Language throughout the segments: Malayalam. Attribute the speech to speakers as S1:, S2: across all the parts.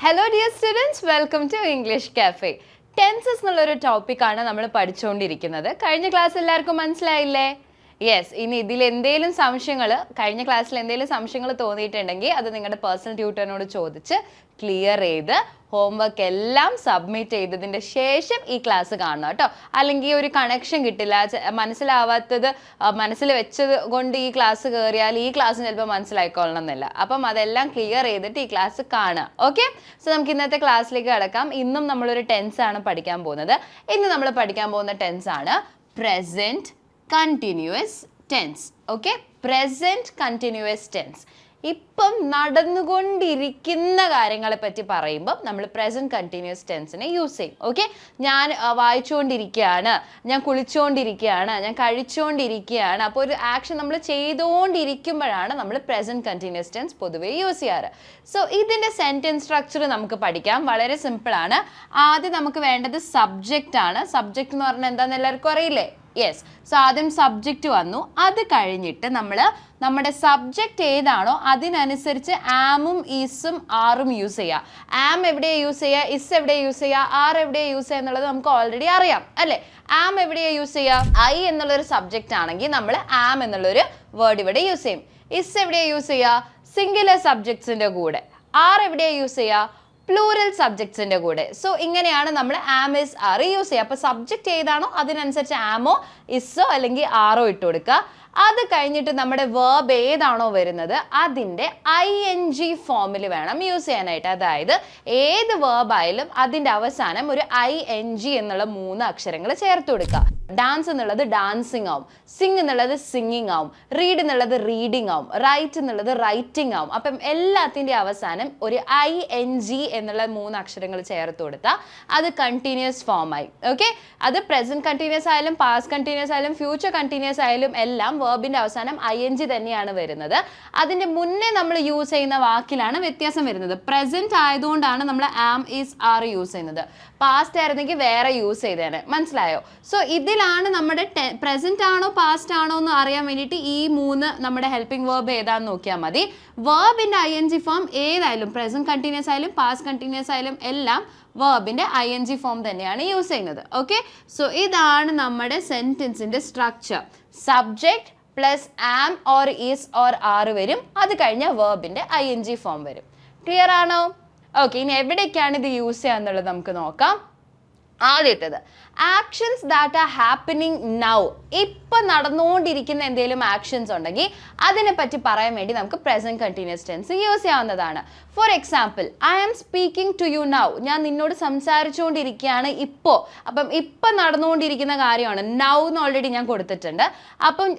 S1: Hello dear students welcome to English cafe tenses എന്നുള്ളൊരു ടോപ്പിക്കാണ് നമ്മൾ പഠിച്ചുകൊണ്ടിരിക്കുന്നത് കഴിഞ്ഞ ക്ലാസ് എല്ലാവർക്കും മനസ്സിലായില്ലേ? യെസ് ഇനി ഇതിൽ എന്തെങ്കിലും സംശയങ്ങൾ കഴിഞ്ഞ ക്ലാസ്സിൽ എന്തെങ്കിലും സംശയങ്ങൾ തോന്നിയിട്ടുണ്ടെങ്കിൽ അത് നിങ്ങളുടെ പേഴ്സണൽ ട്യൂട്ടറിനോട് ചോദിച്ച് ക്ലിയർ ചെയ്ത് ഹോംവർക്ക് എല്ലാം സബ്മിറ്റ് ചെയ്തതിന്റെ ശേഷം ഈ ക്ലാസ് കാണണം കേട്ടോ. അല്ലെങ്കിൽ ഒരു കണക്ഷൻ കിട്ടില്ല. മനസ്സിലാവാത്തത് മനസ്സിൽ വെച്ചത് കൊണ്ട് ഈ ക്ലാസ് കയറിയാൽ ഈ ക്ലാസ് ചിലപ്പോൾ മനസ്സിലായിക്കൊള്ളണം എന്നില്ല. അപ്പം അതെല്ലാം ക്ലിയർ ചെയ്തിട്ട് ഈ ക്ലാസ് കാണുക. ഓക്കെ സോ നമുക്ക് ഇന്നത്തെ ക്ലാസ്സിലേക്ക് കിടക്കാം. ഇന്നും നമ്മളൊരു ടെൻസ് ആണ് പഠിക്കാൻ പോകുന്നത്. ഇന്ന് നമ്മൾ പഠിക്കാൻ പോകുന്ന ടെൻസ് ആണ് present continuous tense okay present continuous tense ഇപ്പം നടന്നുകൊണ്ടിരിക്കുന്ന കാര്യങ്ങളെ പറ്റി പറയുമ്പോൾ നമ്മൾ പ്രസന്റ് കണ്ടിന്യൂസ് ടെൻസിനെ യൂസ് ചെയ്യും. ഓക്കെ ഞാൻ വായിച്ചുകൊണ്ടിരിക്കുകയാണ് ഞാൻ കുളിച്ചുകൊണ്ടിരിക്കുകയാണ് ഞാൻ കഴിച്ചുകൊണ്ടിരിക്കുകയാണ് അപ്പോൾ ഒരു ആക്ഷൻ നമ്മൾ ചെയ്തുകൊണ്ടിരിക്കുമ്പോഴാണ് നമ്മൾ പ്രസന്റ് കണ്ടിന്യൂസ് ടെൻസ് പൊതുവേ യൂസ് ചെയ്യാറ്. സോ ഇതിന്റെ സെന്റൻസ് സ്ട്രക്ചർ നമുക്ക് പഠിക്കാം. വളരെ സിമ്പിളാണ് ആദ്യം നമുക്ക് വേണ്ടത് സബ്ജക്റ്റ് ആണ്. സബ്ജക്റ്റ് എന്ന് പറഞ്ഞാൽ എന്താണെന്ന് എല്ലാവർക്കും അറിയില്ലേ? യെസ് സോ ആദ്യം സബ്ജക്റ്റ് വന്നു. അത് കഴിഞ്ഞിട്ട് നമ്മൾ നമ്മുടെ സബ്ജക്റ്റ് ഏതാണോ അതിനനുസരിച്ച് ആമും ഈസും ആറും യൂസ് ചെയ്യുക ആം എവിടെ യൂസ് ചെയ്യുക ഇസ് എവിടെ യൂസ് ചെയ്യുക ആർ എവിടെ യൂസ് ചെയ്യുക എന്നുള്ളത് നമുക്ക് ഓൾറെഡി അറിയാം. അല്ലേ? ആം എവിടെയാണ് യൂസ് ചെയ്യുക ഐ എന്നുള്ളൊരു സബ്ജക്റ്റ് ആണെങ്കിൽ നമ്മൾ ആം എന്നുള്ളൊരു വേർഡ് ഇവിടെ യൂസ് ചെയ്യും. ഇസ് എവിടെയാണ് യൂസ് ചെയ്യുക സിംഗുലർ സബ്ജക്ട്സിന്റെ കൂടെ. ആർ എവിടെയാണ് യൂസ് ചെയ്യുക പ്ലൂറൽ സബ്ജക്ട്സിന്റെ കൂടെ. സോ ഇങ്ങനെയാണ് നമ്മൾ ആം ഇസ് ആർ യൂസ് ചെയ്യുക. അപ്പോൾ സബ്ജക്റ്റ് ഏതാണോ അതിനനുസരിച്ച് ആമോ ഇസ്സോ അല്ലെങ്കിൽ ആറോ ഇട്ട് കൊടുക്കുക. അത് കഴിഞ്ഞിട്ട് നമ്മുടെ വേർബ് ഏതാണോ വരുന്നത് അതിന്റെ ഐ എൻ ജി ഫോമിൽ വേണം യൂസ് ചെയ്യാനായിട്ട്. അതായത് ഏത് വേർബായാലും അതിന്റെ അവസാനം ഒരു ഐ എൻ ജി എന്നുള്ള മൂന്ന് അക്ഷരങ്ങൾ ചേർത്ത് കൊടുക്കുക. ഡാൻസ് എന്നുള്ളത് ഡാൻസിങ് ആവും. സിംഗ് എന്നുള്ളത് സിംഗിങ് ആവും. റീഡ് എന്നുള്ളത് റീഡിങ് ആവും. റൈറ്റ് എന്നുള്ളത് റൈറ്റിംഗ് ആവും. അപ്പം എല്ലാത്തിന്റെ അവസാനം ഒരു ഐ എൻ ജി എന്നുള്ള മൂന്ന് അക്ഷരങ്ങൾ ചേർത്ത് കൊടുത്താൽ അത് കണ്ടിന്യൂസ് ഫോമായി ഓക്കെ അത് പ്രസന്റ് കണ്ടിന്യൂസ് ആയാലും പാസ്റ്റ് കണ്ടിന്യൂസ് ആയാലും ഫ്യൂച്ചർ കണ്ടിന്യൂസ് ആയാലും എല്ലാം വേർബിന്റെ അവസാനം ഐ എൻ ജി തന്നെയാണ് വരുന്നത്. അതിന്റെ മുന്നേ നമ്മൾ യൂസ് ചെയ്യുന്ന വാക്കിലാണ് വ്യത്യാസം വരുന്നത്. പ്രസന്റ് ആയതുകൊണ്ടാണ് നമ്മൾ ആം ഈസ് ആർ യൂസ് ചെയ്യുന്നത്. പാസ്റ്റ് ആയിരുന്നെങ്കിൽ വേറെ യൂസ് ചെയ്തേനെ. മനസ്സിലായോ? സോ ഇതിലാണ് നമ്മുടെ പ്രസന്റ് ആണോ പാസ്റ്റ് ആണോ എന്ന് അറിയാൻ വേണ്ടിയിട്ട് ഈ മൂന്ന് നമ്മുടെ ഹെൽപ്പിംഗ് വേർബ് ഏതാന്ന് നോക്കിയാൽ മതി. വേർബിന്റെ ഐ എൻ ജി ഫോം ഏതായാലും പ്രസന്റ് കണ്ടിന്യൂസ് ആയാലും പാസ്റ്റ് കണ്ടിന്യൂസ് ആയാലും എല്ലാം വേർബിന്റെ ഐ എൻ ജി ഫോം തന്നെയാണ് യൂസ് ചെയ്യുന്നത്. ഓക്കെ സോ ഇതാണ് നമ്മുടെ സെന്റൻസിന്റെ structure subject plus am or is or are വരും. അത് കഴിഞ്ഞാൽ വേർബിന്റെ ഐ എൻ ജി ഫോം വരും. ക്ലിയർ ആണോ? ഓക്കെ ഇനി എവിടേക്കാണ് ഇത് യൂസ് ചെയ്യുക എന്നുള്ളത് നമുക്ക് നോക്കാം. ആദ്യത്തേത്. Actions that are happening now ഇപ്പം നടന്നുകൊണ്ടിരിക്കുന്ന എന്തെങ്കിലും ആക്ഷൻസ് ഉണ്ടെങ്കിൽ അതിനെ പറ്റി പറയാൻ വേണ്ടി നമുക്ക് പ്രസന്റ് കണ്ടിന്യൂസ് ടെൻസ് യൂസ് ചെയ്യാവുന്നതാണ്. For example I am speaking to you now ഞാൻ നിന്നോട് സംസാരിച്ചുകൊണ്ടിരിക്കുകയാണ് ഇപ്പോൾ അപ്പം ഇപ്പം നടന്നുകൊണ്ടിരിക്കുന്ന കാര്യമാണ് നൗ എന്ന് ഓൾറെഡി ഞാൻ കൊടുത്തിട്ടുണ്ട്. അപ്പം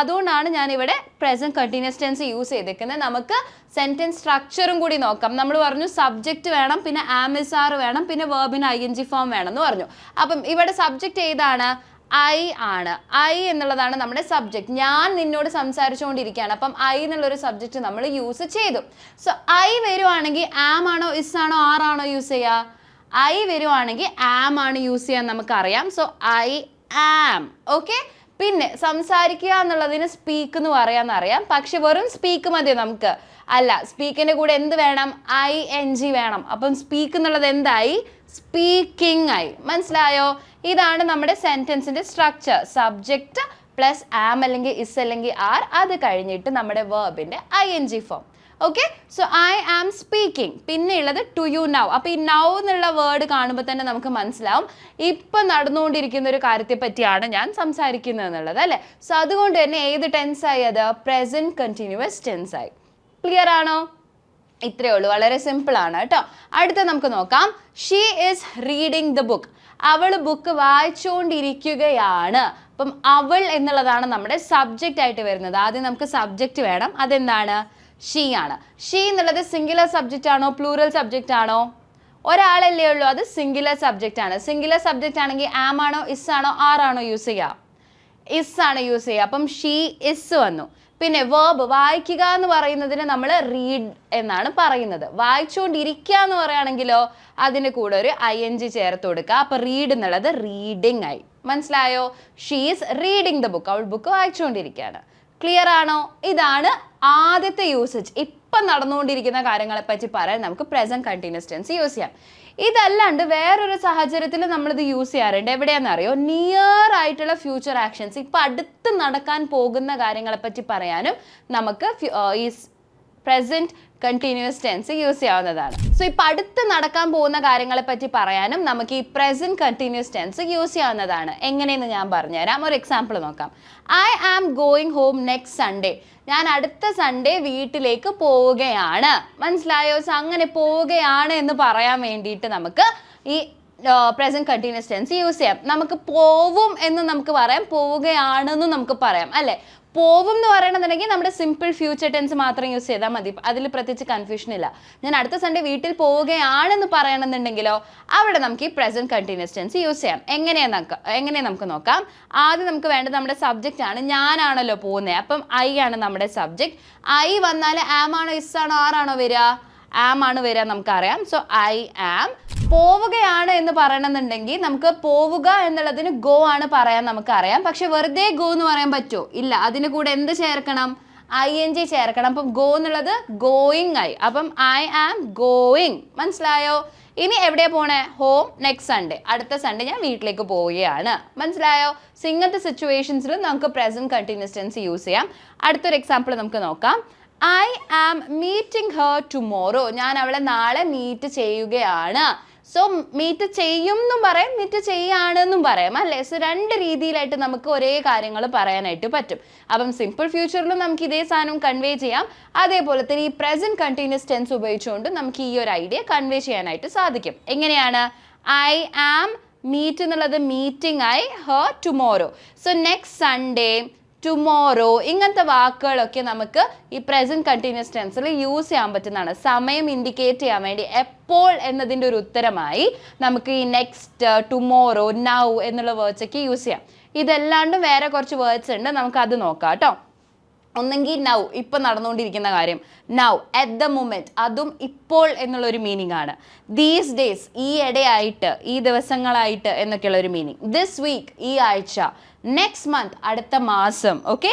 S1: അതുകൊണ്ടാണ് ഞാൻ ഇവിടെ പ്രസന്റ് കണ്ടിന്യൂസ് ടെൻസ് യൂസ് ചെയ്തേക്കുന്നത്. നമുക്ക് സെന്റൻസ് സ്ട്രക്ചറും കൂടി നോക്കാം. നമ്മൾ പറഞ്ഞു സബ്ജക്റ്റ് വേണം പിന്നെ ആമിസാർ വേണം പിന്നെ വേർബിന് ഐ എൻ ജി ഫോം വേണം എന്ന് പറഞ്ഞു. അപ്പം ഇവിടെ സബ്ജക്റ്റ് ഏതാണ്? ഐ ആണ്. ഐ എന്നുള്ളതാണ് നമ്മുടെ സബ്ജക്റ്റ് ഞാൻ നിന്നോട് സംസാരിച്ചുകൊണ്ടിരിക്കുകയാണ്. അപ്പം ഐ എന്നുള്ളൊരു സബ്ജക്റ്റ് നമ്മൾ യൂസ് ചെയ്തു. സോ ഐ വരുവാണെങ്കിൽ ആം ആണോ ഇസ് ആണോ ആർ ആണോ യൂസ് ചെയ്യുക ഐ വരുവാണെങ്കിൽ ആം ആണ് യൂസ് ചെയ്യാൻ നമുക്കറിയാം. സോ ഐ ആം ഓക്കെ പിന്നെ സംസാരിക്കുക എന്നുള്ളതിന് സ്പീക്ക് എന്ന് പറയാന്നറിയാം. പക്ഷെ വെറും സ്പീക്ക് മതി നമുക്ക്. അല്ല സ്പീക്കിന്റെ കൂടെ എന്ത് വേണം? ഐ എൻ ജി വേണം. അപ്പം സ്പീക്ക് എന്നുള്ളത് എന്തായി? സ്പീക്കിംഗ് ആയി. മനസ്സിലായോ? ഇതാണ് നമ്മുടെ സെന്റൻസിന്റെ സ്ട്രക്ചർ സബ്ജക്റ്റ് പ്ലസ് ആം അല്ലെങ്കിൽ ഇസ് അല്ലെങ്കിൽ ആർ അത് കഴിഞ്ഞിട്ട് നമ്മുടെ വേർബിന്റെ I N G form okay so I am speaking പിന്നെ ഉള്ളത് ടു യു നൗ അപ്പോൾ ഈ നൗ എന്നുള്ള വേർഡ് കാണുമ്പോൾ തന്നെ നമുക്ക് മനസ്സിലാവും. ഇപ്പം നടന്നുകൊണ്ടിരിക്കുന്ന ഒരു കാര്യത്തെ പറ്റിയാണ് ഞാൻ സംസാരിക്കുന്നത് എന്നുള്ളത് അല്ലേ? സോ അതുകൊണ്ട് തന്നെ ഏത് ടെൻസ് ആയി അത്? പ്രസന്റ് കണ്ടിന്യൂസ് ടെൻസ് ആയി. ക്ലിയർ ആണോ? ഇത്രയേ ഉള്ളൂ. വളരെ സിമ്പിൾ ആണ് കേട്ടോ. അടുത്ത നമുക്ക് നോക്കാം. She is reading the book അവൾ ബുക്ക് വായിച്ചുകൊണ്ടിരിക്കുകയാണ് അപ്പം അവൾ എന്നുള്ളതാണ് നമ്മുടെ സബ്ജക്റ്റ് ആയിട്ട് വരുന്നത്. ആദ്യം നമുക്ക് സബ്ജക്റ്റ് വേണം. അതെന്താണ്? ഷീ ആണ്. ഷീ എന്നുള്ളത് സിംഗുലർ സബ്ജക്റ്റ് ആണോ? പ്ലൂറൽ സബ്ജക്റ്റ് ആണോ? ഒരാളല്ലേ ഉള്ളൂ. അത് സിംഗുലർ സബ്ജക്റ്റ് ആണ്. സിംഗുലർ സബ്ജക്റ്റ് ആണെങ്കിൽ ആം ആണോ? ഇസ് ആണോ? ആർ ആണോ യൂസ് ചെയ്യുക ഇസ് ആണ് യൂസ് ചെയ്യുക അപ്പം ഷീ ഇസ് വന്നു. പിന്നെ വേർബ് വായിക്കുക എന്ന് പറയുന്നതിന് നമ്മൾ റീഡ് എന്നാണ് പറയുന്നത്. വായിച്ചുകൊണ്ടിരിക്കുക എന്ന് പറയുകയാണെങ്കിലോ അതിന് കൂടെ ഒരു ഐ എൻ ജി ചേർത്ത് കൊടുക്കുക. അപ്പൊ റീഡ് എന്നുള്ളത് റീഡിംഗ് ആയി. മനസ്സിലായോ? ഷീസ് റീഡിങ് ദ ബുക്ക് അവൾ ബുക്ക് വായിച്ചുകൊണ്ടിരിക്കുകയാണ് ക്ലിയർ ആണോ? ഇതാണ് ആദ്യത്തെ യൂസേജ് ഇപ്പം നടന്നുകൊണ്ടിരിക്കുന്ന കാര്യങ്ങളെ പറ്റി പറയാൻ നമുക്ക് പ്രസന്റ് കണ്ടിന്യൂസ് ടെൻസ് യൂസ് ചെയ്യാം. ഇതല്ലാണ്ട് വേറൊരു സാഹചര്യത്തിൽ നമ്മളിത് യൂസ് ചെയ്യാറുണ്ട്. എവിടെയാണെന്നറിയോ നിയർ ആയിട്ടുള്ള ഫ്യൂച്ചർ ആക്ഷൻസ് ഇപ്പം അടുത്ത് നടക്കാൻ പോകുന്ന കാര്യങ്ങളെ പറ്റി പറയാനും നമുക്ക് ഈ പ്രസന്റ് കണ്ടിന്യൂസ് ടെൻസ് യൂസ് ചെയ്യാവുന്നതാണ്. സോ ഇപ്പം അടുത്ത് നടക്കാൻ പോകുന്ന കാര്യങ്ങളെ പറ്റി പറയാനും നമുക്ക് ഈ പ്രസന്റ് കണ്ടിന്യൂസ് ടെൻസ് യൂസ് ചെയ്യാവുന്നതാണ്. എങ്ങനെയെന്ന് ഞാൻ പറഞ്ഞുതരാം. ഒരു എക്സാമ്പിൾ നോക്കാം. I am going home next Sunday ഞാൻ അടുത്ത സൺഡേ വീട്ടിലേക്ക് പോവുകയാണ്. മനസ്സിലായോ? സോ അങ്ങനെ പോവുകയാണ് എന്ന് പറയാൻ വേണ്ടിയിട്ട് നമുക്ക് ഈ പ്രസന്റ് കണ്ടിന്യൂസ് ടെൻസ് യൂസ് ചെയ്യാം. നമുക്ക് പോവും എന്ന് നമുക്ക് പറയാം. പോവുകയാണെന്നും നമുക്ക് പറയാം. അല്ലേ? പോവും എന്ന് പറയണമെന്നുണ്ടെങ്കിൽ നമ്മുടെ സിമ്പിൾ ഫ്യൂച്ചർ ടെൻസ് മാത്രം യൂസ് ചെയ്താൽ മതി. അതിൽ പ്രത്യേകിച്ച് കൺഫ്യൂഷൻ ഇല്ല. ഞാൻ അടുത്ത സൺഡേ വീട്ടിൽ പോവുകയാണെന്ന് പറയണമെന്നുണ്ടെങ്കിലോ അവിടെ നമുക്ക് ഈ പ്രസന്റ് കണ്ടിന്യൂസ് ടെൻസ് യൂസ് ചെയ്യാം. എങ്ങനെയാണ് നമുക്ക് എങ്ങനെ നമുക്ക് നോക്കാം. ആദ്യം നമുക്ക് വേണ്ടത് നമ്മുടെ സബ്ജക്റ്റ് ആണ്. ഞാനാണല്ലോ പോകുന്നത്. അപ്പം ഐ ആണ് നമ്മുടെ സബ്ജക്റ്റ് ഐ വന്നാൽ ആം ആണോ ഇസ് ആണോ ആറാണോ വരിക? ആം ആണ് വരിക നമുക്കറിയാം. സോ ഐ ആം പോവുകയാണ് എന്ന് പറയണമെന്നുണ്ടെങ്കിൽ നമുക്ക് പോവുക എന്നുള്ളതിന് ഗോ ആണ് പറയാൻ നമുക്കറിയാം. പക്ഷെ വെറുതെ ഗോ എന്ന് പറയാൻ പറ്റുമോ? ഇല്ല. അതിന് കൂടെ എന്ത് ചേർക്കണം? ഐ എൻ ജി ചേർക്കണം. അപ്പം ഗോ എന്നുള്ളത് ഗോയിങ് ആയി. അപ്പം ഐ ആം ഗോയിങ് മനസ്സിലായോ? ഇനി എവിടെയാ പോണേ? ഹോം നെക്സ്റ്റ് സൺഡേ അടുത്ത സൺഡേ ഞാൻ വീട്ടിലേക്ക് പോവുകയാണ്. മനസ്സിലായോ? സോ ഇങ്ങനത്തെ സിറ്റുവേഷൻസിൽ നമുക്ക് പ്രസന്റ് കണ്ടിന്യൂസ് ടെൻസ് യൂസ് ചെയ്യാം. അടുത്തൊരു എക്സാമ്പിൾ നമുക്ക് നോക്കാം. I am meeting her tomorrow ഞാൻ അവളെ നാളെ മീറ്റ് ചെയ്യുകയാണ്. സോ മീറ്റ് ചെയ്യും എന്നും പറയാം മീറ്റ് ചെയ്യാണെന്നും പറയാം അല്ലേ? സോ രണ്ട് രീതിയിലായിട്ട് നമുക്ക് ഒരേ കാര്യങ്ങൾ പറയാനായിട്ട് പറ്റും. അപ്പം സിമ്പിൾ ഫ്യൂച്ചറിലും നമുക്ക് ഇതേ സാധനം കൺവേ ചെയ്യാം. അതേപോലെ തന്നെ ഈ പ്രസന്റ് കണ്ടിന്യൂസ് ടെൻസ് ഉപയോഗിച്ചുകൊണ്ട് നമുക്ക് ഈ ഒരു ഐഡിയ കൺവേ ചെയ്യാനായിട്ട് സാധിക്കും. എങ്ങനെയാണ്? ഐ ആം മീറ്റ് എന്നുള്ളത് മീറ്റിംഗ് ആയി her tomorrow so next Sunday tomorrow ഇങ്ങനത്തെ വാക്കുകളൊക്കെ നമുക്ക് ഈ പ്രസന്റ് കണ്ടിന്യൂസ് ടെൻസിൽ യൂസ് ചെയ്യാൻ പറ്റുന്നതാണ്. സമയം ഇൻഡിക്കേറ്റ് ചെയ്യാൻ വേണ്ടി എപ്പോൾ എന്നതിന്റെ ഒരു ഉത്തരമായി നമുക്ക് ഈ നെക്സ്റ്റ് ടുമോറോ നൗ എന്നുള്ള വേർഡ്സൊക്കെ യൂസ് ചെയ്യാം. ഇതല്ലാണ്ടും വേറെ കുറച്ച് വേർഡ്സ് ഉണ്ട്. നമുക്ക് അത് നോക്കാം കേട്ടോ. ഒന്നെങ്കിൽ നൗ ഇപ്പം നടന്നുകൊണ്ടിരിക്കുന്ന കാര്യം. നൗ അറ്റ് ദ മൊമെന്റ് അതും ഇപ്പോൾ എന്നുള്ളൊരു മീനിങ് ആണ്. ദീസ് ഡേയ്സ് ഈ ഇടയായിട്ട് ഈ ദിവസങ്ങളായിട്ട് എന്നൊക്കെയുള്ള ഒരു മീനിങ് ദിസ് വീക്ക് ഈ ആഴ്ച നെക്സ്റ്റ് മന്ത് അടുത്ത മാസം ഓക്കെ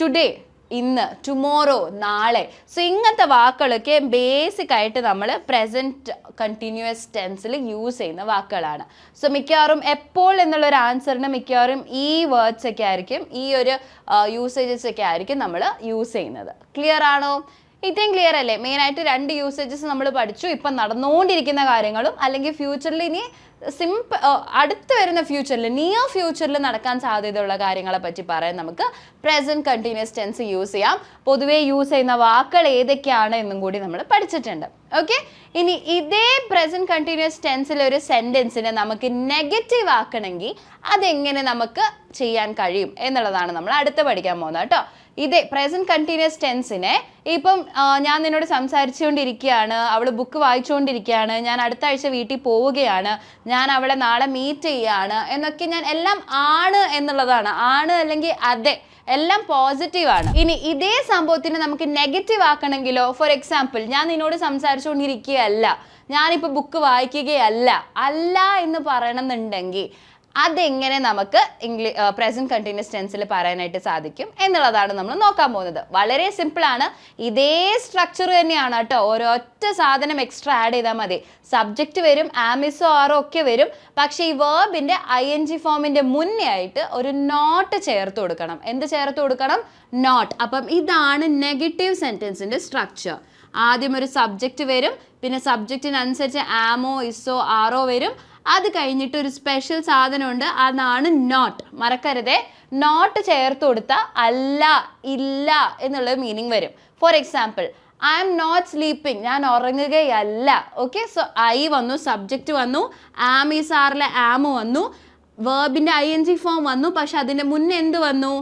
S1: ടുഡേ ഇന്ന് ടുമോറോ നാളെ. സോ ഇങ്ങനത്തെ വാക്കുകളൊക്കെ ബേസിക് ആയിട്ട് നമ്മൾ പ്രസന്റ് കണ്ടിന്യൂസ് ടെൻസിൽ യൂസ് ചെയ്യുന്ന വാക്കുകളാണ്. സോ മിക്കവാറും എപ്പോൾ എന്നുള്ളൊരു ആൻസറിന് മിക്കവാറും ഈ വേർഡ്സ് ഒക്കെ ആയിരിക്കും ഈ ഒരു യൂസേജസ് ഒക്കെ ആയിരിക്കും നമ്മൾ യൂസ് ചെയ്യുന്നത്. ക്ലിയർ ആണോ? ഇത്രയും ക്ലിയർ അല്ലേ? മെയിനായിട്ട് രണ്ട് യൂസേജസ് നമ്മൾ പഠിച്ചു. ഇപ്പം നടന്നുകൊണ്ടിരിക്കുന്ന കാര്യങ്ങളും അല്ലെങ്കിൽ ഫ്യൂച്ചറിൽ ഇനി സിമ്പിൾ അടുത്ത് വരുന്ന ഫ്യൂച്ചറിൽ നിയർ ഫ്യൂച്ചറിൽ നടക്കാൻ സാധ്യതയുള്ള കാര്യങ്ങളെ പറ്റി പറയാൻ നമുക്ക് പ്രസന്റ് കണ്ടിന്യൂസ് ടെൻസ് യൂസ് ചെയ്യാം. പൊതുവേ യൂസ് ചെയ്യുന്ന വാക്കുകൾ ഏതൊക്കെയാണ് എന്നും കൂടി നമ്മൾ പഠിച്ചിട്ടുണ്ട്. ഓക്കെ ഇനി ഇതേ പ്രസന്റ് കണ്ടിന്യൂസ് ടെൻസിൽ ഒരു സെന്റൻസിനെ നമുക്ക് നെഗറ്റീവ് ആക്കണമെങ്കിൽ അതെങ്ങനെ നമുക്ക് ചെയ്യാൻ കഴിയും എന്നുള്ളതാണ് നമ്മൾ അടുത്ത് പഠിക്കാൻ പോകുന്നത് കേട്ടോ. ഇതേ പ്രസന്റ് കണ്ടിന്യൂസ് ടെൻസിനെ ഇപ്പം ഞാൻ നിന്നോട് സംസാരിച്ചുകൊണ്ടിരിക്കുകയാണ് അവൾ ബുക്ക് വായിച്ചുകൊണ്ടിരിക്കുകയാണ് ഞാൻ അടുത്ത ആഴ്ച വീട്ടിൽ പോവുകയാണ് ഞാൻ അവളെ നാളെ മീറ്റ് ചെയ്യുകയാണ് എന്നൊക്കെ ഞാൻ എല്ലാം ആണ് എന്നുള്ളതാണ്. ആണ് അല്ലെങ്കിൽ അതെ എല്ലാം പോസിറ്റീവ് ആണ്. ഇനി ഇതേ സംഭവത്തിന് നമുക്ക് നെഗറ്റീവ് ആക്കണമെങ്കിലോ ഫോർ എക്സാമ്പിൾ ഞാൻ നിന്നോട് സംസാരിച്ചുകൊണ്ടിരിക്കുകയല്ല ഞാനിപ്പോൾ ബുക്ക് വായിക്കുകയല്ല അല്ല എന്ന് പറയണമെന്നുണ്ടെങ്കിൽ അതെങ്ങനെ നമുക്ക് ഇംഗ്ലീഷ് പ്രസന്റ് കണ്ടിന്യൂസ് ടെൻസിൽ പറയാനായിട്ട് സാധിക്കും എന്നുള്ളതാണ് നമ്മൾ നോക്കാൻ പോകുന്നത്. വളരെ സിമ്പിൾ ആണ്. ഇതേ സ്ട്രക്ചർ തന്നെയാണ് കേട്ടോ. ഒരൊറ്റ സാധനം എക്സ്ട്രാ ആഡ് ചെയ്താൽ മതി. സബ്ജക്റ്റ് വരും ആമിസോ ആറോ ഒക്കെ വരും. പക്ഷേ ഈ വേർബിന്റെ ഐ എൻ ജി ഫോമിന്റെ മുന്നേ ആയിട്ട് ഒരു നോട്ട് ചേർത്ത് കൊടുക്കണം. എന്ത് ചേർത്ത് കൊടുക്കണം? നോട്ട് അപ്പം ഇതാണ് നെഗറ്റീവ് സെന്റൻസിന്റെ സ്ട്രക്ചർ ആദ്യം ഒരു സബ്ജക്റ്റ് വരും പിന്നെ സബ്ജക്റ്റിനനുസരിച്ച് ആമോ ഇസോ ആറോ വരും. അത് കഴിഞ്ഞിട്ട് ഒരു സ്പെഷ്യൽ സാധനമുണ്ട്. അതാണ് നോട്ട് മറക്കരുതേ. നോട്ട് ചേർത്ത് കൊടുത്താൽ അല്ല ഇല്ല എന്നുള്ള മീനിങ് വരും. For example I am not sleeping ഞാൻ ഉറങ്ങുകയല്ല. ഓക്കെ സോ ഐ വന്നു സബ്ജക്റ്റ് വന്നു ആം ഈ സാറിലെ ആം വന്നു വേർബിന്റെ ഐ എൻ ജി ഫോം വന്നു പക്ഷെ അതിന്റെ മുന്നേ എന്ത് വന്നു?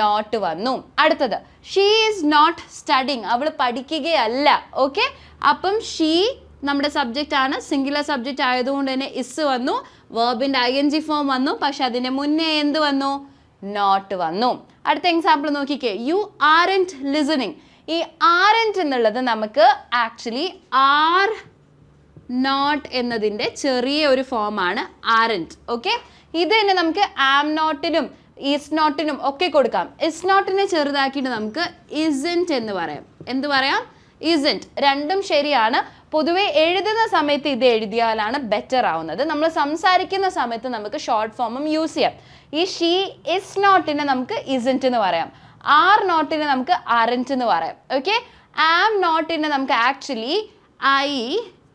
S1: നോട്ട് വന്നു. അടുത്തത് ഷീ ഈസ് നോട്ട് സ്റ്റഡിങ് അവൾ പഠിക്കുകയല്ല. ഓക്കെ അപ്പം ഷീ നമ്മുടെ സബ്ജക്റ്റ് ആണ്. സിംഗുലർ സബ്ജക്റ്റ് ആയതുകൊണ്ട് തന്നെ ഇസ് വന്നു. വേർബിന്റെ ഐ എൻ ജി ഫോം വന്നു. പക്ഷെ അതിന്റെ മുന്നേ എന്ത് വന്നു? നോട്ട് വന്നു. അടുത്ത എക്സാമ്പിൾ നോക്കിക്കേ. യു ആർന്റ് ലിസണിങ് ഈ ആർന്റ് എന്നുള്ളത് നമുക്ക് ആക്ച്വലി ആർ നോട്ട് എന്നതിന്റെ ചെറിയ ഒരു ഫോമാണ് എന്റ് ഓക്കെ ഇത് തന്നെ നമുക്ക് ആം നോട്ടിനും ഈസ് നോട്ടിനും ഒക്കെ കൊടുക്കാം. ഇസ് നോട്ടിനെ ചെറുതാക്കിയിട്ട് നമുക്ക് ഇസന്റ് എന്ന് പറയാം. എന്ത് പറയാം? ഇസന്റ് രണ്ടും ശരിയാണ്. പൊതുവെ എഴുതുന്ന സമയത്ത് ഇത് എഴുതിയാലാണ് ബെറ്റർ ആവുന്നത്. നമ്മൾ സംസാരിക്കുന്ന സമയത്ത് നമുക്ക് ഷോർട്ട് ഫോമും യൂസ് ചെയ്യാം. ഈ ഷീ ഇസ് നോട്ടിനെ നമുക്ക് ഇസന്റ് എന്ന് പറയാം. ആർ നോട്ടിനെ നമുക്ക് അറന്റ് എന്ന് പറയാം. ഓക്കെ ആം നോട്ടിനെ നമുക്ക് actually I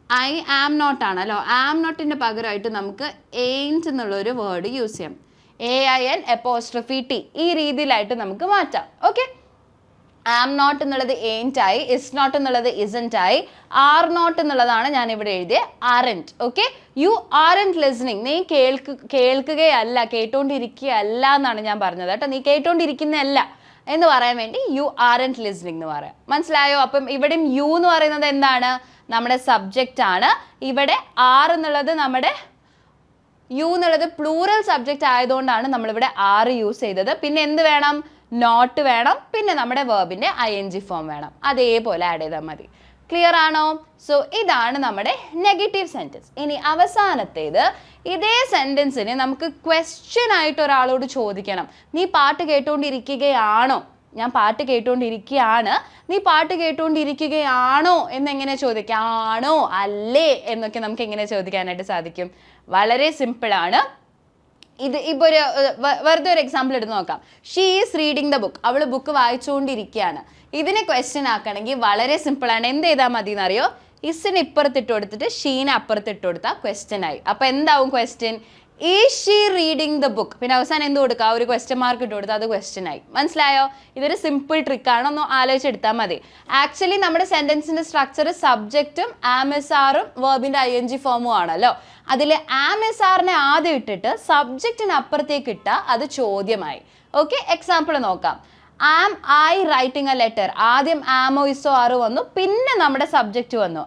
S1: I am not ആണല്ലോ ആം നോട്ടിന്റെ പകരമായിട്ട് നമുക്ക് എയിന്റ് എന്നുള്ളൊരു വേർഡ് യൂസ് ചെയ്യാം. A I N apostrophe T ഈ രീതിയിലായിട്ട് നമുക്ക് മാറ്റാം. ഓക്കെ ആം നോട്ട് എന്നുള്ളത് ആയി ഇസ് നോട്ട് എന്നുള്ളത് ആയി ആർ നോട്ട് എന്നുള്ളതാണ് ഞാൻ ഇവിടെ എഴുതിയ aren't okay you aren't listening നീ കേൾക്ക് കേൾക്കുകയല്ല കേട്ടോണ്ടിരിക്കുകയല്ല എന്നാണ് ഞാൻ പറഞ്ഞത് കേട്ടോ. നീ കേട്ടോണ്ടിരിക്കുന്നതല്ല എന്ന് പറയാൻ വേണ്ടി യു ആറന്റ് ലിസണിങ് എന്ന് പറയാം. മനസ്സിലായോ? അപ്പം ഇവിടെയും യു എന്ന് പറയുന്നത് എന്താണ്? നമ്മുടെ സബ്ജക്റ്റ് ആണ്. ഇവിടെ ആർ എന്നുള്ളത് നമ്മുടെ യു എന്നുള്ളത് പ്ലൂറൽ സബ്ജക്റ്റ് ആയതുകൊണ്ടാണ് നമ്മളിവിടെ ആറ് യൂസ് ചെയ്തത്. പിന്നെ എന്ത് വേണം? നോട്ട് വേണം പിന്നെ നമ്മുടെ വേർബിന്റെ ഐ എൻ ജി ഫോം വേണം. അതേപോലെ ആഡ് ചെയ്താൽ മതി. ക്ലിയർ ആണോ? സോ ഇതാണ് നമ്മുടെ നെഗറ്റീവ് സെന്റൻസ് ഇനി അവസാനത്തേത് ഇതേ സെന്റൻസിന് നമുക്ക് ക്വസ്റ്റ്യൻ ആയിട്ട് ഒരാളോട് ചോദിക്കണം. നീ പാട്ട് കേട്ടുകൊണ്ടിരിക്കുകയാണോ ഞാൻ പാട്ട് കേട്ടുകൊണ്ടിരിക്കുകയാണ് നീ പാട്ട് കേട്ടുകൊണ്ടിരിക്കുകയാണോ എന്നെങ്ങനെ ചോദിക്കാം? ആണോ? അല്ലേ? എന്നൊക്കെ നമുക്ക് എങ്ങനെ ചോദിക്കാനായിട്ട് സാധിക്കും? വളരെ സിമ്പിളാണ് ഇത് ഇപ്പോൾ ഒരു വെറുതെ ഒരു എക്സാമ്പിൾ എടുത്ത് നോക്കാം. She is reading the book അവൾ ബുക്ക് വായിച്ചുകൊണ്ടിരിക്കുകയാണ് ഇതിനെ ക്വസ്റ്റ്യൻ ആക്കണമെങ്കിൽ വളരെ സിമ്പിളാണ് എന്ത് ചെയ്താൽ മതി എന്നറിയോ ഇസിന് ഇപ്പുറത്തിട്ട് കൊടുത്തിട്ട് ഷീനെ അപ്പുറത്തിട്ട് കൊടുത്താൽ ക്വസ്റ്റ്യൻ ആയി. അപ്പോൾ എന്താവും ക്വസ്റ്റ്യൻ ഈ ഷീ റീഡിങ് ദ ബുക്ക് പിന്നെ അവസാനം എന്ത് കൊടുക്കുക ഒരു ക്വസ്റ്റ്യൻ മാർക്ക് ഇട്ട് കൊടുത്താൽ അത് ക്വസ്റ്റ്യൻ ആയി. മനസ്സിലായോ? ഇതൊരു സിമ്പിൾ ട്രിക്കാണ് ഒന്ന് ആലോചിച്ചെടുത്താൽ മതി. ആക്ച്വലി നമ്മുടെ സെന്റൻസിന്റെ സ്ട്രക്ചർ സബ്ജക്റ്റും ആമസാറും വേർബിന്റെ ഐ എൻ ജി ഫോമും ആണല്ലോ. അതിൽ ആമസാറിനെ ആദ്യം ഇട്ടിട്ട് സബ്ജക്റ്റിന് അപ്പുറത്തേക്ക് ഇട്ടാൽ അത് ചോദ്യമായി. ഓക്കെ എക്സാമ്പിൾ നോക്കാം. Am I writing a letter ആദ്യം ആമോ ഇസോ ആറ് വന്നു. പിന്നെ നമ്മുടെ സബ്ജക്റ്റ് വന്നു.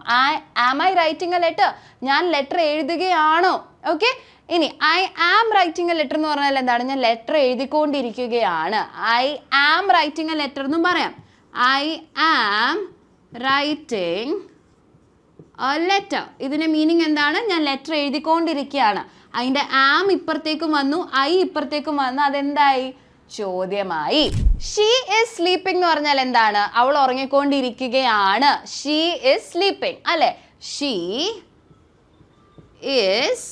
S1: Am I writing a letter ഞാൻ ലെറ്റർ എഴുതുകയാണോ? ഓക്കെ ഇനി I am writing a letter എന്ന് പറഞ്ഞാൽ എന്താണ്? ഞാൻ letter എഴുതിക്കൊണ്ടിരിക്കുകയാണ്. I am writing a letter എന്നും പറയാം. ഐ ആം റൈറ്റിംഗ് ലെറ്റർ ഇതിന്റെ മീനിങ് എന്താണ്? ഞാൻ ലെറ്റർ എഴുതിക്കൊണ്ടിരിക്കുകയാണ്. അതിന്റെ ആം ഇപ്പുറത്തേക്കും വന്നു ഐ ഇപ്പുറത്തേക്കും വന്നു അതെന്തായി? ചോദ്യമായി. ഷീ ഇസ് സ്ലീപ്പിംഗ് എന്ന് പറഞ്ഞാൽ എന്താണ്? അവൾ ഉറങ്ങിക്കൊണ്ടിരിക്കുകയാണ്. ഷീ ഇസ് സ്ലീപ്പിംഗ് അല്ലെ? ഷീ ഈസ്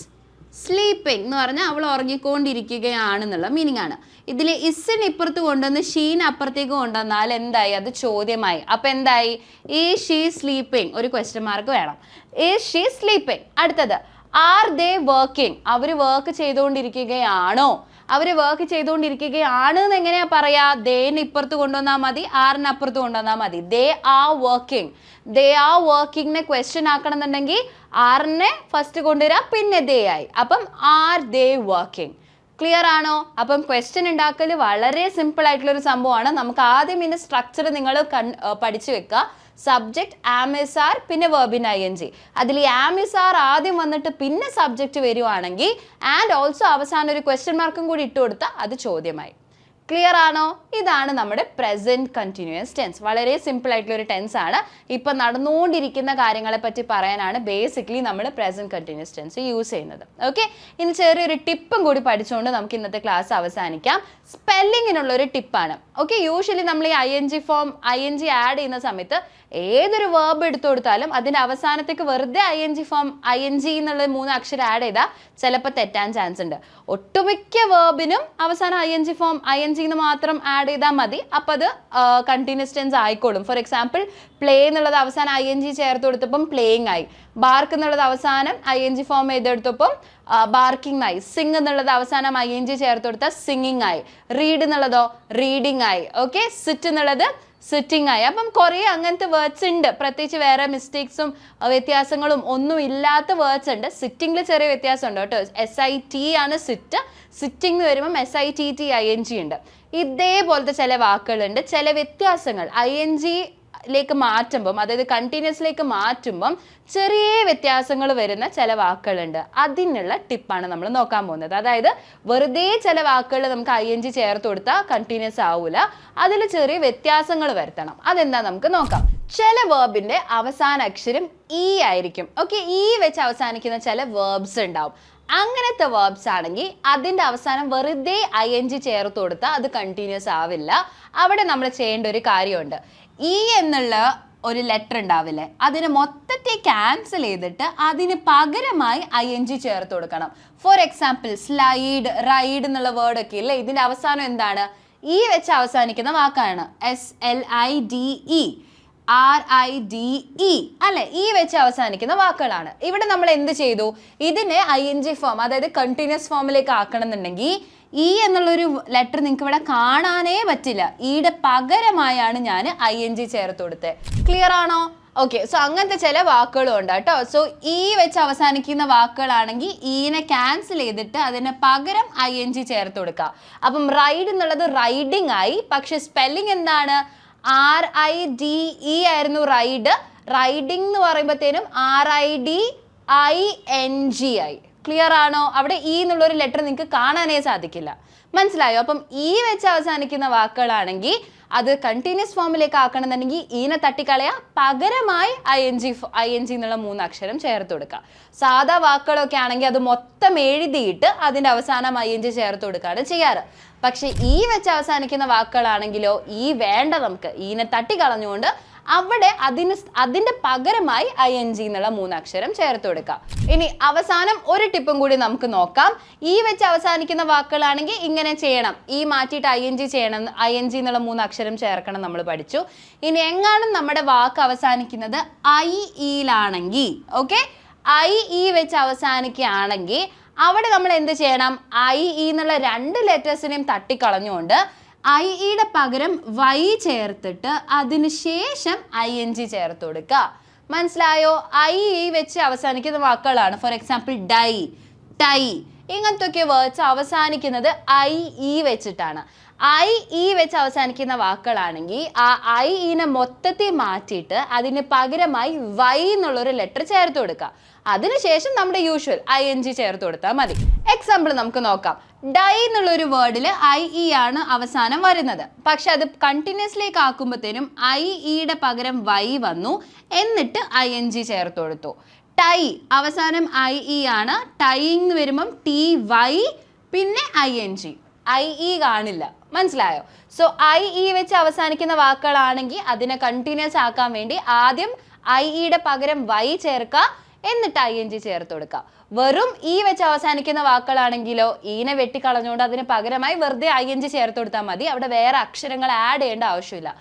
S1: സ്ലീപ്പിംഗ് എന്ന് പറഞ്ഞാൽ അവൾ ഉറങ്ങിക്കൊണ്ടിരിക്കുകയാണെന്നുള്ള മീനിങ് ആണ്. ഇതിൽ ഇസിൻ ഇപ്പുറത്ത് കൊണ്ടുവന്ന് ഷീൻ അപ്പുറത്തേക്ക് കൊണ്ടുവന്നാൽ എന്തായി? അത് ചോദ്യമായി. അപ്പം എന്തായി? ഈ ഷീ സ്ലീപ്പിംഗ് ഒരു ക്വസ്റ്റ്യൻ മാർക്ക് വേണം. ഈ ഷീ സ്ലീപ്പിംഗ് അടുത്തത് ആർ ദേ വർക്കിംഗ് അവർ വർക്ക് ചെയ്തുകൊണ്ടിരിക്കുകയാണോ? അവർ വർക്ക് ചെയ്തുകൊണ്ടിരിക്കുകയാണ് എന്ന് എങ്ങനെയാ പറയാ ദേന് ഇപ്പുറത്ത് കൊണ്ടുവന്നാൽ മതി ആറിന് അപ്പുറത്ത് കൊണ്ടുവന്നാൽ മതി. They are working they are വർക്കിംഗിനെ question ആക്കണമെന്നുണ്ടെങ്കിൽ ആറിനെ ഫസ്റ്റ് കൊണ്ടുവരാ പിന്നെ ദേ ആയി. അപ്പം ആർ ദേ വർക്കിംഗ് ക്ലിയർ ആണോ? അപ്പം ക്വസ്റ്റ്യൻ ഉണ്ടാക്കൽ വളരെ സിമ്പിൾ ആയിട്ടുള്ള ഒരു സംഭവമാണ്. നമുക്ക് ആദ്യം ഇതിന്റെ സ്ട്രക്ചർ നിങ്ങൾ കൺ പഠിച്ചു വെക്കുക സബ്ജക്ട് ആമിസാർ പിന്നെ വെർബിൻ ഐ എൻ ജി അതിൽ ഈ ആമിസാർ ആദ്യം വന്നിട്ട് പിന്നെ സബ്ജക്റ്റ് വരുവാണെങ്കിൽ ആൻഡ് ഓൾസോ അവസാനം ഒരു ക്വസ്റ്റ്യൻ മാർക്കും കൂടി ഇട്ട് കൊടുത്താൽ അത് ചോദ്യമായി. ക്ലിയർ ആണോ? ഇതാണ് നമ്മുടെ പ്രസന്റ് കണ്ടിന്യൂസ് ടെൻസ് വളരെ സിമ്പിൾ ആയിട്ടുള്ള ഒരു ടെൻസ് ആണ്. ഇപ്പൊ നടന്നുകൊണ്ടിരിക്കുന്ന കാര്യങ്ങളെ പറ്റി പറയാനാണ് ബേസിക്കലി നമ്മൾ പ്രസന്റ് കണ്ടിന്യൂസ് ടെൻസ് യൂസ് ചെയ്യുന്നത്. ഓക്കെ ഇനി ചെറിയൊരു ടിപ്പും കൂടി പഠിച്ചുകൊണ്ട് നമുക്ക് ഇന്നത്തെ ക്ലാസ് അവസാനിക്കാം. സ്പെല്ലിങ്ങിനുള്ള ഒരു ടിപ്പാണ് ഓക്കെ യൂഷ്വലി നമ്മൾ ഈ I N G form I N G add ചെയ്യുന്ന സമയത്ത് ഏതൊരു വേർബ് എടുത്തു കൊടുത്താലും അതിന്റെ അവസാനത്തേക്ക് വെറുതെ I N G form I N G എന്നുള്ള മൂന്ന് അക്ഷരം ആഡ് ചെയ്താൽ ചിലപ്പോൾ തെറ്റാൻ ചാൻസ് ഉണ്ട്. ഒട്ടുമിക്ക വേർബിനും അവസാനം I N G form I N G എന്ന് മാത്രം ആഡ് ചെയ്താൽ മതി. അപ്പം അത് കണ്ടിന്യൂസ് ടെൻസ് ആയിക്കോളും. ഫോർ എക്സാമ്പിൾ പ്ലേ എന്നുള്ളത് അവസാനം ഐ എൻ ജി ചേർത്ത് കൊടുത്തപ്പം പ്ലേയിങ് ആയി. ബാർക്ക് എന്നുള്ളത് അവസാനം ഐ എൻ ജി ഫോം ചെയ്തെടുത്തപ്പം ബാർക്കിംഗ് ആയി. സിംഗ് എന്നുള്ളത് അവസാനം ഐ എൻ ജി ചേർത്ത് കൊടുത്താൽ സിംഗിങ് ആയി. റീഡ് എന്നുള്ളതോ റീഡിംഗ് ആയി. ഓക്കെ സിറ്റ് എന്നുള്ളത് സിറ്റിംഗ് ആയി. അപ്പം കുറേ അങ്ങനത്തെ വേർഡ്സ് ഉണ്ട്. പ്രത്യേകിച്ച് വേറെ മിസ്റ്റേക്സും വ്യത്യാസങ്ങളും ഒന്നും ഇല്ലാത്ത വേർഡ്സ് ഉണ്ട്. സിറ്റിംഗിൽ ചെറിയ വ്യത്യാസം ഉണ്ട് കേട്ടോ. എസ് ഐ ടി ആണ് സിറ്റ് സിറ്റിംഗ് എന്ന് വരുമ്പം S I T T I N G ഉണ്ട്. ഇതേപോലത്തെ ചില വാക്കുകളുണ്ട്. ചില വ്യത്യാസങ്ങൾ. ഐ എൻ ജി ലേക്ക് മാറ്റുമ്പം അതായത് കണ്ടിന്യൂസിലേക്ക് മാറ്റുമ്പം ചെറിയ വ്യത്യാസങ്ങൾ വരുന്ന ചില വാക്കുകളുണ്ട്. അതിനുള്ള ടിപ്പാണ് നമ്മൾ നോക്കാൻ പോകുന്നത്. അതായത് വെറുതെ ചില വാക്കുകൾ നമുക്ക് ഐ എൻ ജി ചേർത്ത് കൊടുത്താൽ കണ്ടിന്യൂസ് ആവൂല. അതിൽ ചെറിയ വ്യത്യാസങ്ങൾ വരുത്തണം. അതെന്താ നമുക്ക് നോക്കാം. ചില വേർബിന്റെ അവസാന അക്ഷരം ഇ ആയിരിക്കും. ഓക്കെ ഇ വെച്ച് അവസാനിക്കുന്ന ചില വേർബ്സ് ഉണ്ടാവും. അങ്ങനത്തെ വേർബ്സ് ആണെങ്കിൽ അതിന്റെ അവസാനം വെറുതെ ഐ എൻ ജി ചേർത്ത് കൊടുത്താൽ അത് കണ്ടിന്യൂസ് ആവില്ല. അവിടെ നമ്മൾ ചെയ്യേണ്ട ഒരു കാര്യമുണ്ട്. ഈ എന്നുള്ള ഒരു ലെറ്റർ ഉണ്ടാവില്ലേ? അതിനെ മൊത്തത്തിൽ ക്യാൻസൽ ചെയ്തിട്ട് അതിന് പകരമായി ഐ എൻ ജി ചേർത്ത് കൊടുക്കണം. ഫോർ എക്സാമ്പിൾ സ്ലൈഡ് റൈഡ് എന്നുള്ള വേർഡ് ഒക്കെ ഇല്ലേ? ഇതിന്റെ അവസാനം എന്താണ്? ഇ വെച്ച് അവസാനിക്കുന്ന വാക്കാണ്. S L I D E R I D E അല്ലെ? ഈ വെച്ച് അവസാനിക്കുന്ന വാക്കുകളാണ്. ഇവിടെ നമ്മൾ എന്ത് ചെയ്തു? ഇതിനെ ഐ എൻ ജി ഫോം അതായത് കണ്ടിന്യൂസ് ഫോമിലേക്ക് ആക്കണം എന്നുണ്ടെങ്കിൽ ഇ എന്നുള്ളൊരു ലെറ്റർ നിങ്ങൾക്ക് ഇവിടെ കാണാനേ പറ്റില്ല. ഈയുടെ പകരമായാണ് ഞാൻ ഐ എൻ ജി ചേർത്ത് കൊടുത്തത് ക്ലിയർ ആണോ? ഓക്കെ സോ അങ്ങനത്തെ ചില വാക്കുകളും ഉണ്ട് കേട്ടോ. സോ ഈ വെച്ച് അവസാനിക്കുന്ന വാക്കുകളാണെങ്കിൽ ഈനെ ക്യാൻസൽ ചെയ്തിട്ട് അതിന് പകരം ഐ എൻ ജി ചേർത്ത് കൊടുക്കുക അപ്പം റൈഡ് എന്നുള്ളത് റൈഡിങ് ആയി. പക്ഷെ സ്പെല്ലിംഗ് എന്താണ്? ആർ ഐ ഡി ഇ ആയിരുന്നു റൈഡ് റൈഡിംഗ് എന്ന് പറയുമ്പോഴത്തേനും R I D I N G ആയി. ക്ലിയർ ആണോ? അവിടെ ഇ എന്നുള്ള ഒരു ലെറ്റർ നിങ്ങൾക്ക് കാണാനേ സാധിക്കില്ല. മനസ്സിലായോ? അപ്പം ഈ വെച്ച് അവസാനിക്കുന്ന വാക്കുകളാണെങ്കിൽ അത് കണ്ടിന്യൂസ് ഫോമിലേക്ക് ആക്കണമെന്നുണ്ടെങ്കിൽ ഈനെ തട്ടിക്കളയാ പകരമായി I N G I N G എന്നുള്ള മൂന്ന് അക്ഷരം ചേർത്ത് കൊടുക്കുക സാധാ വാക്കുകളൊക്കെ ആണെങ്കിൽ അത് മൊത്തം എഴുതിയിട്ട് അതിന്റെ അവസാനം ഐ എൻ ജി ചേർത്ത് കൊടുക്കുകയാണ് ചെയ്യാറ്. പക്ഷെ ഈ വെച്ച് അവസാനിക്കുന്ന വാക്കുകളാണെങ്കിലോ ഈ വേണ്ട നമുക്ക്. ഈനെ തട്ടിക്കളഞ്ഞുകൊണ്ട് അവിടെ അതിന് അതിന്റെ പകരമായി ഐ എൻ ജി എന്നുള്ള മൂന്നക്ഷരം ചേർത്ത് കൊടുക്കാം. ഇനി അവസാനം ഒരു ടിപ്പും കൂടി നമുക്ക് നോക്കാം. ഈ വെച്ച് അവസാനിക്കുന്ന വാക്കുകളാണെങ്കിൽ ഇങ്ങനെ ചെയ്യണം. ഈ മാറ്റിയിട്ട് ഐ എൻ ജി ചെയ്യണം. ഐ എൻ ജി എന്നുള്ള മൂന്നക്ഷരം ചേർക്കണം നമ്മൾ പഠിച്ചു. ഇനി എങ്ങാനും നമ്മുടെ വാക്ക് അവസാനിക്കുന്നത് ഐ ഇയിലാണെങ്കിൽ ഓക്കെ ഐ ഇ വെച്ച് അവസാനിക്കുകയാണെങ്കിൽ അവിടെ നമ്മൾ എന്ത് ചെയ്യണം? ഐ ഇ എന്നുള്ള രണ്ട് ലെറ്റേഴ്സിനെയും തട്ടിക്കളഞ്ഞുകൊണ്ട് ഐ ഇയുടെ പകരം വൈ ചേർത്തിട്ട് അതിന് ശേഷം ഐ എൻ ജി ചേർത്ത് കൊടുക്കുക മനസ്സിലായോ? ഐ ഇ വെച്ച് അവസാനിക്കുന്ന വാക്കുകളാണ്. ഫോർ എക്സാമ്പിൾ ഡൈ ടൈ ഇങ്ങനത്തെ ഒക്കെ വേർഡ്സ് അവസാനിക്കുന്നത് ഐ ഇ വെച്ചിട്ടാണ്. ഐ ഇ വെച്ച് അവസാനിക്കുന്ന വാക്കുകളാണെങ്കിൽ ആ ഐ ഇനെ മൊത്തത്തിൽ മാറ്റിയിട്ട് അതിന് പകരമായി വൈ എന്നുള്ളൊരു ലെറ്റർ ചേർത്ത് കൊടുക്കുക അതിനുശേഷം നമ്മുടെ യൂഷ്വൽ ഐ എൻ ജി ചേർത്ത് കൊടുത്താൽ മതി. എക്സാമ്പിൾ നമുക്ക് നോക്കാം. ഡൈ എന്നുള്ള ഒരു വേർഡിൽ ഐ ഇ ആണ് അവസാനം വരുന്നത്. പക്ഷെ അത് കണ്ടിന്യൂസ്ലേക്ക് ആക്കുമ്പോഴത്തേനും ഐ ഇയുടെ പകരം വൈ വന്നു. എന്നിട്ട് ഐ എൻ ജി ചേർത്ത് കൊടുത്തു. ടൈ അവസാനം ഐ ഇ ആണ്. ടൈ എന്ന് വരുമ്പം ടി വൈ പിന്നെ I N G I E കാണില്ല. മനസ്സിലായോ? സോ ഐ ഇ വെച്ച് അവസാനിക്കുന്ന വാക്കുകളാണെങ്കിൽ അതിനെ കണ്ടിന്യൂസ് ആക്കാൻ വേണ്ടി ആദ്യം ഐ ഇയുടെ പകരം വൈ ചേർക്കുക. എന്നിട്ട് ഐ എൻ ജി ചേർത്ത് കൊടുക്കുക വെറും ഈ വെച്ച് അവസാനിക്കുന്ന വാക്കുകളാണെങ്കിലോ ഈനെ വെട്ടിക്കളഞ്ഞുകൊണ്ട് അതിന് പകരമായി വെറുതെ ഐ എൻ ജി ചേർത്ത് കൊടുത്താൽ മതി. അവിടെ വേറെ അക്ഷരങ്ങൾ ആഡ് ചെയ്യേണ്ട ആവശ്യമില്ല.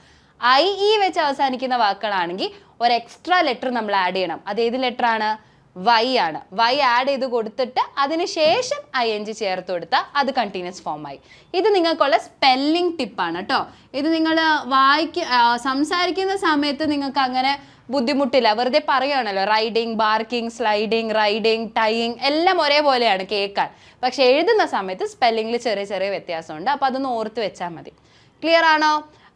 S1: ഐ ഇ വെച്ച് അവസാനിക്കുന്ന വാക്കുകളാണെങ്കിൽ ഒരു എക്സ്ട്രാ ലെറ്റർ നമ്മൾ ആഡ് ചെയ്യണം. അത് ഏത് ലെറ്റർ ആണ്? വൈ ആണ്. വൈ ആഡ് ചെയ്ത് കൊടുത്തിട്ട് അതിന് ശേഷം ഐ എൻ ജി ചേർത്ത് കൊടുത്താൽ അത് കണ്ടിന്യൂസ് ഫോമായി ഇത് നിങ്ങൾക്കുള്ള സ്പെല്ലിംഗ് ടിപ്പാണ് കേട്ടോ. ഇത് നിങ്ങൾ വായിക്ക സംസാരിക്കുന്ന സമയത്ത് നിങ്ങൾക്ക് അങ്ങനെ ബുദ്ധിമുട്ടില്ല. വെറുതെ പറയുകയാണല്ലോ riding barking sliding riding tying എല്ലാം ഒരേപോലെയാണ് കേൾക്കാൻ. പക്ഷെ എഴുതുന്ന സമയത്ത് സ്പെല്ലിങ്ങിൽ ചെറിയ ചെറിയ വ്യത്യാസമുണ്ട്. അപ്പോൾ അതൊന്ന് ഓർത്ത് വെച്ചാൽ മതി. ക്ലിയർ ആണോ?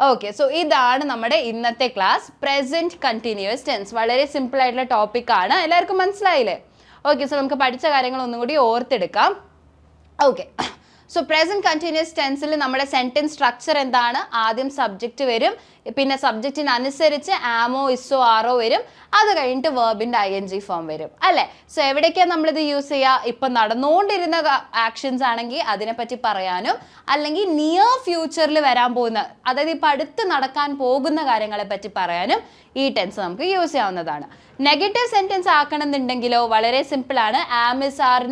S1: ഓക്കെ സോ ഇതാണ് നമ്മുടെ ഇന്നത്തെ ക്ലാസ് പ്രസന്റ് കണ്ടിന്യൂസ് ടെൻസ് വളരെ സിമ്പിൾ ആയിട്ടുള്ള ടോപ്പിക് ആണ്. എല്ലാവർക്കും മനസ്സിലായില്ലേ? ഓക്കെ സോ നമുക്ക് പഠിച്ച കാര്യങ്ങൾ ഒന്നും കൂടി ഓർത്തെടുക്കാം. ഓക്കെ സോ പ്രസന്റ് കണ്ടിന്യൂസ് ടെൻസിൽ നമ്മുടെ സെന്റൻസ് സ്ട്രക്ചർ എന്താണ്? ആദ്യം സബ്ജക്റ്റ് വരും. പിന്നെ സബ്ജക്റ്റിനനുസരിച്ച് ആമോ ഇസോ ആറോ വരും. അത് കഴിഞ്ഞിട്ട് വേർബിന്റെ ഐ എൻ ജി ഫോം വരും. അല്ലേ? സോ എവിടേക്കാണ് നമ്മളിത് യൂസ് ചെയ്യുക ഇപ്പം നടന്നുകൊണ്ടിരുന്ന ആക്ഷൻസ് ആണെങ്കിൽ അതിനെപ്പറ്റി പറയാനും അല്ലെങ്കിൽ നിയർ ഫ്യൂച്ചറിൽ വരാൻ പോകുന്ന അതായത് ഇപ്പം അടുത്ത് നടക്കാൻ പോകുന്ന കാര്യങ്ങളെ പറ്റി പറയാനും ഈ ടെൻസ് നമുക്ക് യൂസ് ചെയ്യാവുന്നതാണ്. നെഗറ്റീവ് സെന്റൻസ് ആക്കണമെന്നുണ്ടെങ്കിലോ വളരെ സിമ്പിൾ ആണ്. ആമിസ് ആർ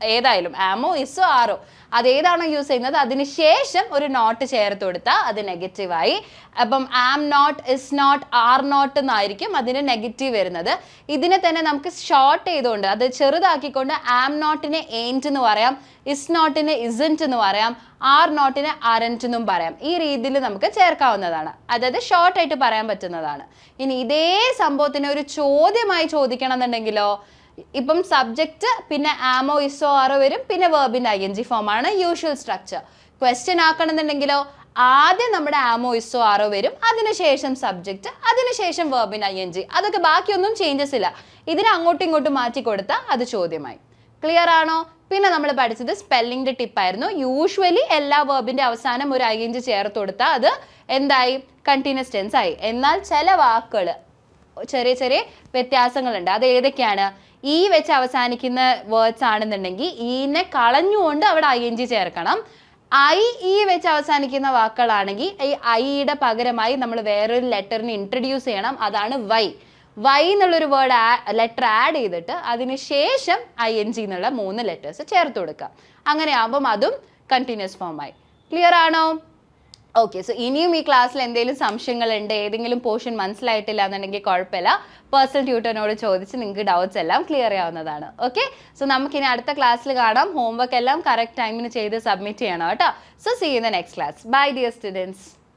S1: ഏതായാലും ആമോ ഇസോ ആറോ. അത് ഏതാണോ യൂസ് ചെയ്യുന്നത്? അതിന് ശേഷം ഒരു നോട്ട് ചേർത്ത് കൊടുത്താൽ അത് നെഗറ്റീവായി അപ്പം am not is not are not എന്നായിരിക്കും അതിന് നെഗറ്റീവ് വരുന്നത്. ഇതിനെ തന്നെ നമുക്ക് ഷോർട്ട് ചെയ്തുകൊണ്ട് അത് ചെറുതാക്കിക്കൊണ്ട് ആം നോട്ടിനെ ഏന്റ് എന്ന് പറയാം ഇസ് നോട്ടിനെ ഇസന്റ് എന്ന് പറയാം ആർ നോട്ടിനെ അരന്റ് എന്നും പറയാം. ഈ രീതിയിൽ നമുക്ക് ചേർക്കാവുന്നതാണ്. അതായത് ഷോർട്ടായിട്ട് പറയാൻ പറ്റുന്നതാണ്. ഇനി ഇതേ സംഭവത്തിന് ഒരു ചോദ്യമായി ചോദിക്കണം എന്നുണ്ടെങ്കിലോ ഇപ്പം സബ്ജക്റ്റ് പിന്നെ ആമോ ഇസോ ആറോ വരും പിന്നെ വേർബിന്റെ ഐ എൻ ജി ഫോം ആണ് യൂഷ്വൽ സ്ട്രക്ചർ ക്വസ്റ്റ്യൻ ആക്കണമെന്നുണ്ടെങ്കിലോ ആദ്യം നമ്മുടെ ആമോ ഇസോ ആറോ വരും അതിനുശേഷം സബ്ജക്റ്റ് അതിനുശേഷം വേർബിൻ ഐ എൻ ജി അതൊക്കെ ബാക്കിയൊന്നും ചേഞ്ചസ് ഇല്ല. ഇതിനെ അങ്ങോട്ടും ഇങ്ങോട്ടും മാറ്റി കൊടുത്താൽ അത് ചോദ്യമായി. ക്ലിയർ ആണോ? പിന്നെ നമ്മൾ പഠിച്ചത് സ്പെല്ലിങ്ങിന്റെ ടിപ്പായിരുന്നു യൂഷ്വലി എല്ലാ വേർബിന്റെ അവസാനം ഒരു ഐ എൻ ജി ചേർത്ത് കൊടുത്താൽ അത് എന്തായി? കണ്ടിന്യൂസ് ടെൻസ് ആയി. എന്നാൽ ചില വാക്കുകൾ ചെറിയ ചെറിയ വ്യത്യാസങ്ങളുണ്ട്. അത് ഏതൊക്കെയാണ്? ഈ വെച്ച് അവസാനിക്കുന്ന വേർഡ്സ് ആണെന്നുണ്ടെങ്കിൽ ഈനെ കളഞ്ഞുകൊണ്ട് അവിടെ ഐ എൻ ജി ചേർക്കണം. ഐ ഈ വെച്ച് അവസാനിക്കുന്ന വാക്കുകളാണെങ്കിൽ ഈ ഐയുടെ പകരമായി നമ്മൾ വേറൊരു ലെറ്ററിന് ഇൻട്രൊഡ്യൂസ് ചെയ്യണം. അതാണ് വൈ വൈ എന്നുള്ളൊരു വേർഡ് ലെറ്റർ ആഡ് ചെയ്തിട്ട് അതിനുശേഷം ഐ എൻ ജി എന്നുള്ള മൂന്ന് ലെറ്റേഴ്സ് ചേർത്ത് കൊടുക്കുക. അങ്ങനെ ആകുമ്പം അതും കണ്ടിന്യൂസ് ഫോമായി ക്ലിയർ ആണോ? ഓക്കെ സോ ഇനിയും ഈ ക്ലാസ്സിൽ എന്തെങ്കിലും സംശയങ്ങളുണ്ട് ഏതെങ്കിലും പോർഷൻ മനസ്സിലായിട്ടില്ല എന്നുണ്ടെങ്കിൽ കുഴപ്പമില്ല. പേഴ്സണൽ ട്യൂട്ടറിനോട് ചോദിച്ച് നിങ്ങൾക്ക് ഡൗട്ട്സ് എല്ലാം ക്ലിയർ ചെയ്യാവുന്നതാണ്. ഓക്കെ സോ നമുക്കിനി അടുത്ത ക്ലാസ്സിൽ കാണാം. ഹോംവർക്ക് എല്ലാം കറക്റ്റ് ടൈമിന് ചെയ്ത് സബ്മിറ്റ് ചെയ്യണം കേട്ടോ. So see in the next class bye dear students